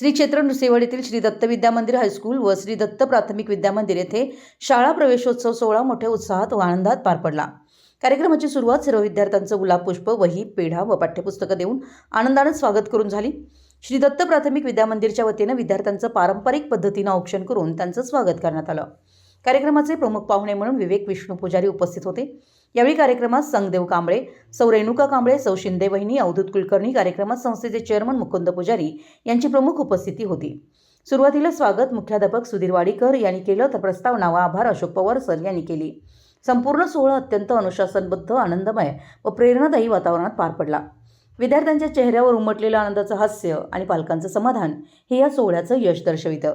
श्री क्षेत्र नृसिंहवाडी येथील श्री दत्त विद्या मंदिर हायस्कूल व श्री दत्त प्राथमिक विद्या मंदिर येथे शाळा प्रवेशोत्सव सोहळा मोठ्या उत्साहात व आनंदात पार पडला. कार्यक्रमाची सुरुवात सर्व विद्यार्थ्यांचं गुलाब पुष्प वही पेढा व पाठ्यपुस्तकं देऊन आनंदानं स्वागत करून झाली. श्री दत्त प्राथमिक विद्या मंदिरच्या वतीनं विद्यार्थ्यांचं पारंपरिक पद्धतीनं औक्षण करून त्यांचं स्वागत करण्यात आलं. कार्यक्रमाचे प्रमुख पाहुणे म्हणून विवेक विष्णू पुजारी उपस्थित होते. यावेळी कार्यक्रमात संगदेव कांबळे सौ रेणुका कांबळे सौ शिंदे वहिनी अवधूत कुलकर्णी कार्यक्रमात संस्थेचे चेअरमन मुकुंद पुजारी यांची प्रमुख उपस्थिती होती. सुरुवातीला स्वागत मुख्याध्यापक सुधीर वाडीकर यांनी केलं तर प्रस्तावना व आभार अशोक पवार सर यांनी केली. संपूर्ण सोहळा अत्यंत अनुशासनबद्ध आनंदमय व प्रेरणादायी वातावरणात पार पडला. विद्यार्थ्यांच्या चेहऱ्यावर उमटलेलं आनंदाचं हास्य आणि पालकांचं समाधान हे या सोहळ्याचं यश दर्शवितं.